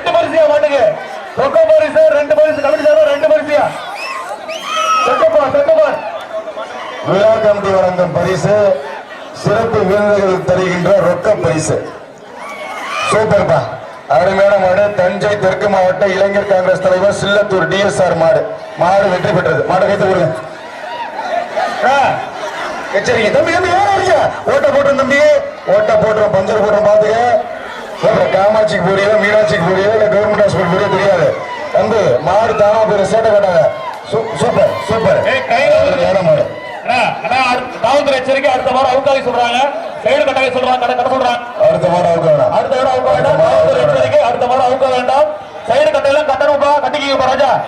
ரெண்டு பரிசியா மாட்டுங்க ரொக்க பரிசு ரெண்டு பரிசு. கமிட்டி சார் ரெண்டு பரிசியா? சொக்கப்பா சொக்கப்பா விழா கமிட்டி வழங்கும் பரிசு சிறப்பு விருந்துகள் தருகின்ற ரொக்க பரிசு. சூப்பர்பா அருமையான மாடு. தஞ்சை தெற்கு மாவட்ட இளைஞர் காங்கிரஸ் தலைவர் சில்லத்தூர் டிஎஸ்ஆர் மாடு. மாடு வெற்றி பெற்றது. மாடு கைத்து கொடுங்க. எச்சரிக்கை. தம்பி தம்பி ஏன் வரீங்க ஓட்ட போட்டு தம்பி. ஓட்ட போட்டுறோம் பஞ்சர் போட்டுறோம் பாத்துக்க காமாட்சிக்கு போறியா மீனாட்சிக்கு போறியா இல்ல கவர்மெண்ட் ஹாஸ்பிட்டல் போறியோ தெரியாது தம்பி மாடு தானா போய் சேட்டை கட்டாங்க சூ- சூப்பர் சூப்பர் ஏய், கையில ஒரு- ஏழை மாடு. அண்ணா, அண்ணா, அடுத்த- காவல்துறை எச்சரிக்கை அடுத்த வாரம் அவுக்காலி சொல்றாங்க. சைடு கட்டாக சொல்றாங்க கடை கடை சொல்றாங்க. அடுத்த மாடு அவுக்க அடுத்த வாரம் அவுக்க வேண்டாம் காவல்துறை எச்சரிக்கை அடுத்த வாரம் அவுக்க வேண்டாம். சைடு கட்டையெல்லாம் கட்டணும்பா கட்டிக்கிங்கப்பா ராஜா.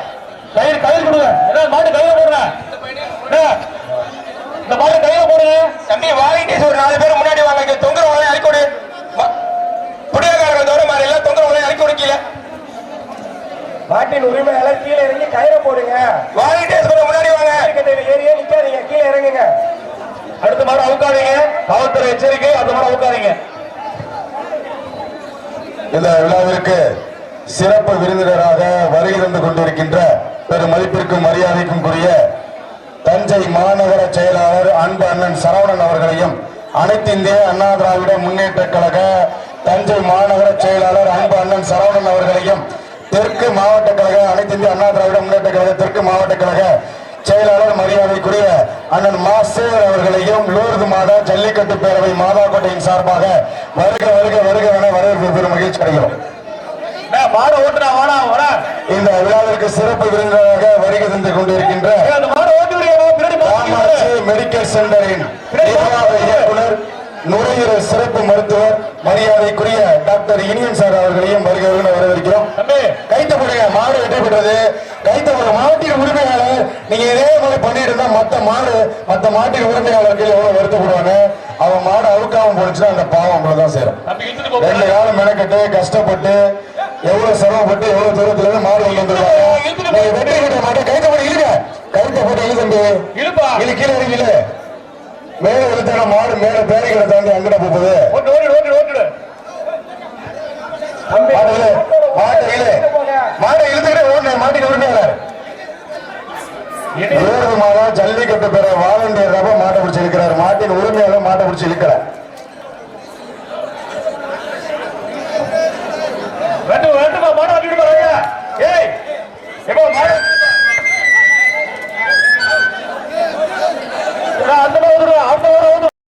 கயிறு கயிறு கொடுங்க. என்ன மாட்டு போடுங்க. அண்ணா, இந்த மாட்டு கையில போடுங்க. தம்பி வாலண்டியர்ஸ் ஒரு நாலு பேர் மாட்டின் உரிமையாளர் கீழே இறங்கி கயிறை போடுங்க. வாலண்டியர்ஸ் கொஞ்சம் முன்னாடி வாங்க. ஏரியா நிக்காதீங்க கீழே இறங்குங்க. அடுத்த வாரம் அவுக்காதீங்க. காவல்துறை எச்சரிக்கை அடுத்த வாரம் அவுக்காதீங்க. இந்த விழாவிற்கு சிறப்பு விருந்தினராக வருகை தந்து கொண்டிருக்கின்ற பெரும் மதிப்பிற்கும் மரியாதைக்கும் கூறிய தஞ்சை மாநகர செயலாளர் அன்பு அண்ணன் சரவணன் அவர்களையும் அனைத்து இந்திய அண்ணா திராவிட முன்னேற்ற கழக தஞ்சை மாநகர செயலாளர் அன்பு அண்ணன் சரவணன் அவர்களையும் தெற்கு மாவட்ட கழக அனைத்து இந்திய அண்ணா திராவிட முன்னேற்ற கழக தெற்கு மாவட்ட கழக செயலாளர் மரியாதைக்குரிய அண்ணன் மாஸ்டர் அவர்களையும் லூர்து மாதா ஜல்லிக்கட்டு பேரவை மாதாக்கோட்டையின் சார்பாக வருக வருக வருக என வரவேற்பு பெரும் மகிழ்ச்சி அடைகிறோம். இந்த விழாவிற்கு சிறப்பு விருந்தினராக வருகை தந்து கொண்டிருக்கின்ற. மெடிக்கல் சென்டரின் இயக்குனர் நுரையீரல் சிறப்பு மருத்துவர் மரியாதைக்குரிய டாக்டர் இனியன் சார் அவர்களையும் வருக வருக என வரவேற்கிறோம் தம்பி கைத்த போடுங்க மாடு வெற்றி பெற்றது கைத்த போடுங்க மாட்டின் உரிமையாளர் நீங்க இதே மாதிரி பண்ணிட்டு இருந்தா மத்த மாடு மத்த மாட்டின் உரிமையாளர்கள் எவ்வளவு வருத்தப்படுவாங்க? அவன் மாடு அவுக்காம போனுச்சுன்னா அந்த பாவம் அவ்வளவுதான் சேரும். ரெண்டு காலம் மெனக்கட்டு கஷ்டப்பட்டு எவ்வளவு சிரமப்பட்டு எவ்வளவு தூரத்துல இருந்து மாடு கொண்டு வந்துருவாங்க வெற்றி பெற்ற மாட்டை கைத்த போட்டு இழுங்க. கைத்த போட்டு இழு தம்பி. இழுப்பா. இழு கீழே இறங்கில மேல இழுத்தான மாடு மேல பேரிகளை தாண்டி அங்கிட போகுது. மாட்டை மாட்டை இழுத்துக்கிட்டே ஓடுன மாட்டின் உரிமையாளர் மாதா